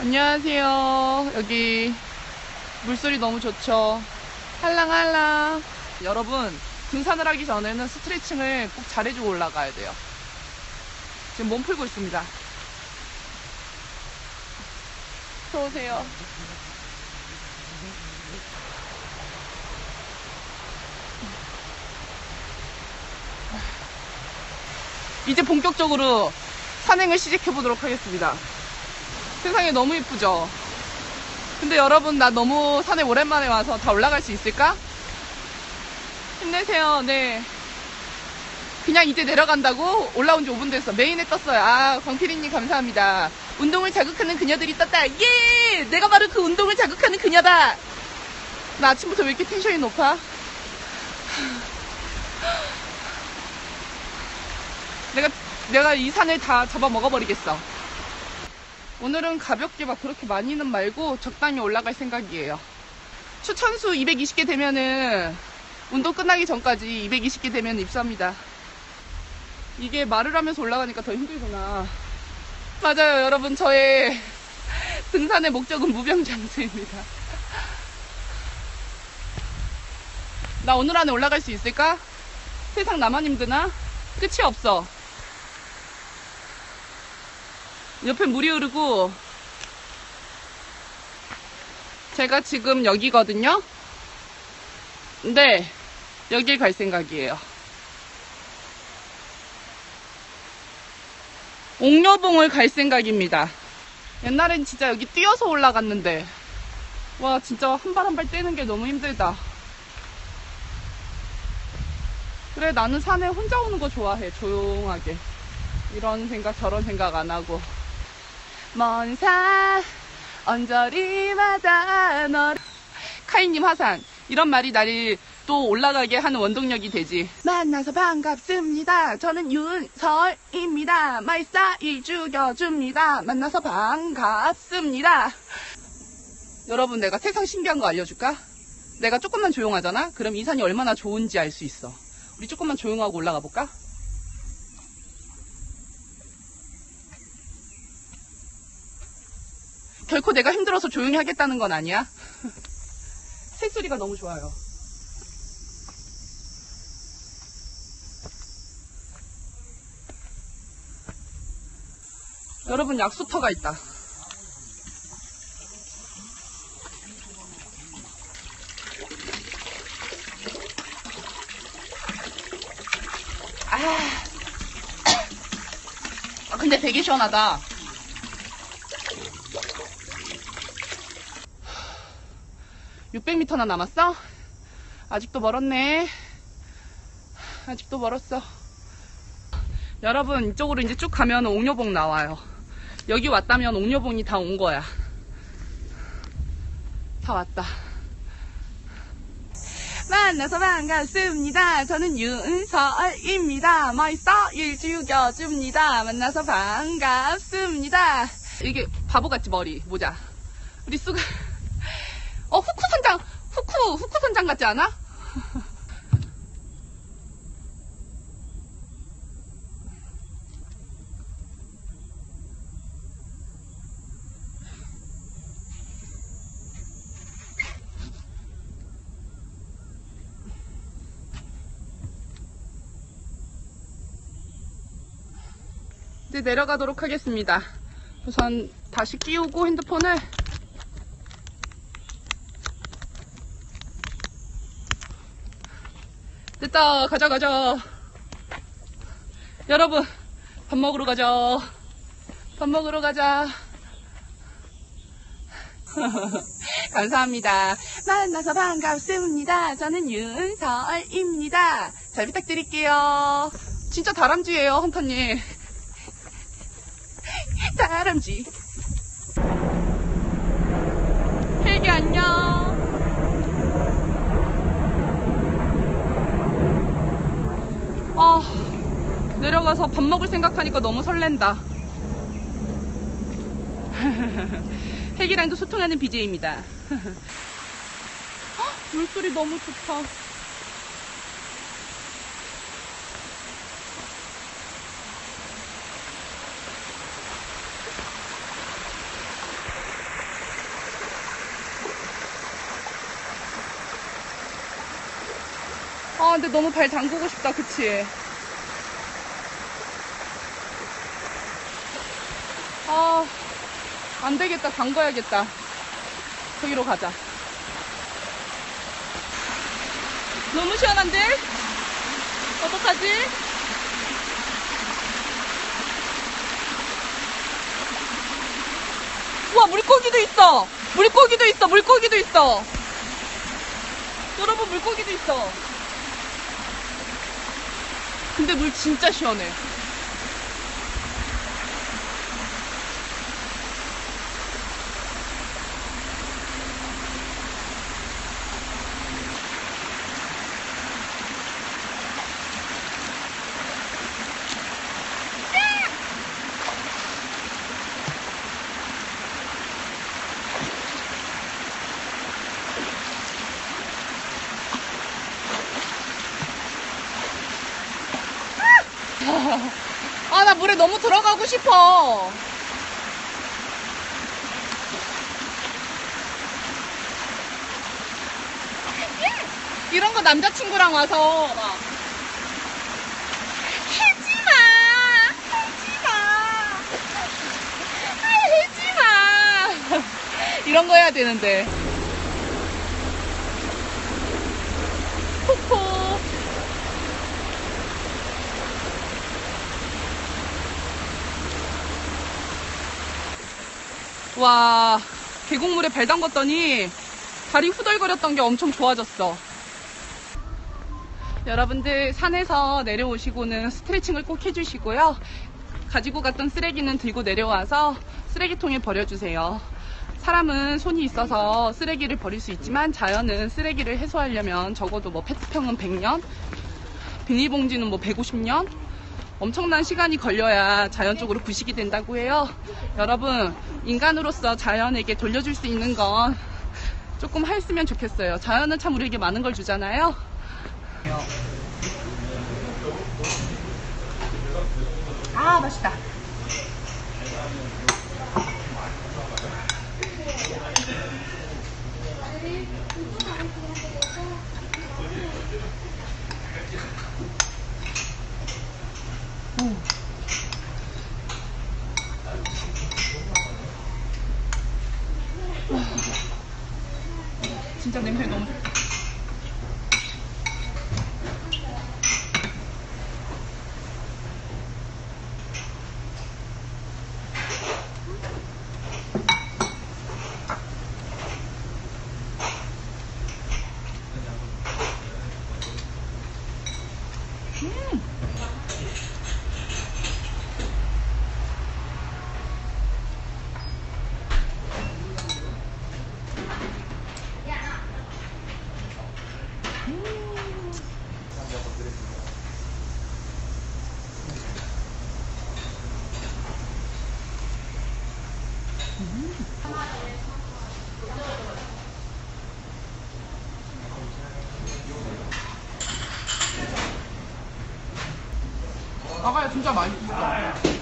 안녕하세요. 여기 물소리 너무 좋죠. 할랑할랑. 여러분, 등산을 하기 전에는 스트레칭을 꼭 잘해주고 올라가야 돼요. 지금 몸 풀고 있습니다. 어서오세요. 이제 본격적으로 산행을 시작해 보도록 하겠습니다. 세상에 너무 이쁘죠? 근데 여러분, 나 너무 산에 오랜만에 와서 다 올라갈 수 있을까? 힘내세요, 네. 그냥 이제 내려간다고? 올라온 지 5분 됐어. 메인에 떴어요. 아, 광필이님 감사합니다. 운동을 자극하는 그녀들이 떴다. 예! 내가 바로 그 운동을 자극하는 그녀다! 나 아침부터 왜 이렇게 텐션이 높아? 내가, 내가 이 산을 다 잡아 먹어버리겠어. 오늘은 가볍게 막 그렇게 많이는 말고 적당히 올라갈 생각이에요. 추천수 220개 되면은 운동 끝나기 전까지 220개 되면 입수합니다. 이게 말을 하면서 올라가니까 더 힘들구나. 맞아요, 여러분. 저의 등산의 목적은 무병장수입니다. 나 오늘 안에 올라갈 수 있을까? 세상 나만 힘드나? 끝이 없어. 옆에 물이 흐르고 제가 지금 여기거든요. 근데 여길 갈 생각이에요. 옥녀봉을 갈 생각입니다. 옛날엔 진짜 여기 뛰어서 올라갔는데 와 진짜 한 발 한 발 떼는 게 너무 힘들다. 그래 나는 산에 혼자 오는 거 좋아해 조용하게 이런 생각 저런 생각 안 하고 먼산 언저리마다 너 카이님 하산. 이런 말이 나를 또 올라가게 하는 원동력이 되지. 만나서 반갑습니다. 저는 윤설입니다. 마이 스타일 죽여줍니다. 만나서 반갑습니다. 여러분 내가 세상 신기한 거 알려줄까? 내가 조금만 조용하잖아? 그럼 이 산이 얼마나 좋은지 알 수 있어. 우리 조금만 조용하고 올라가 볼까? 결코 내가 힘들어서 조용히 하겠다는 건 아니야. 새소리가 너무 좋아요. 여러분 약수터가 있다. 아, 아 근데 되게 시원하다. 600m나 남았어? 아직도 멀었네. 아직도 멀었어. 여러분, 이쪽으로 이제 쭉 가면 옥녀봉 나와요. 여기 왔다면 옥녀봉이 다 온 거야. 다 왔다. 만나서 반갑습니다. 저는 윤설입니다. 마이 스타일 죽여줍니다. 만나서 반갑습니다. 이게 바보같이 머리, 모자. 우리 수가. 어, 후쿠 선장, 후쿠, 후쿠 선장 같지 않아? 이제 내려가도록 하겠습니다. 우선 다시 끼우고 핸드폰을 됐다. 가자 가자. 여러분 밥 먹으러 가자. 밥 먹으러 가자. 감사합니다. 만나서 반갑습니다. 저는 윤설입니다. 잘 부탁드릴게요. 진짜 다람쥐예요 헌터님. 다람쥐. 헬기 안녕 아, 내려가서 밥 먹을 생각하니까 너무 설렌다. 헬기랑도 소통하는 BJ입니다. 물소리 너무 좋다. 아, 근데 너무 발 담그고 싶다, 그치? 아, 안 되겠다. 담가야겠다. 저기로 가자. 너무 시원한데? 어떡하지? 우와, 물고기도 있어! 물고기도 있어! 물고기도 있어! 여러분, 물고기도 있어! 근데 물 진짜 시원해. 아, 나 물에 너무 들어가고 싶어. 이런 거 남자친구랑 와서 막 해지마 해지마 아, 해지마. 이런 거 해야 되는데. 폭포 와, 계곡물에 발 담갔더니 다리 후덜거렸던 게 엄청 좋아졌어. 여러분들 산에서 내려오시고는 스트레칭을 꼭 해주시고요. 가지고 갔던 쓰레기는 들고 내려와서 쓰레기통에 버려주세요. 사람은 손이 있어서 쓰레기를 버릴 수 있지만 자연은 쓰레기를 해소하려면 적어도 뭐 페트병은 100년, 비닐봉지는 뭐 150년, 엄청난 시간이 걸려야 자연적으로 부식이 된다고 해요. 여러분, 인간으로서 자연에게 돌려줄 수 있는 건 조금 했으면 좋겠어요. 자연은 참 우리에게 많은 걸 주잖아요. 아, 맛있다. 진짜 냄새 너무 좋다. 아가야 진짜 맛있어.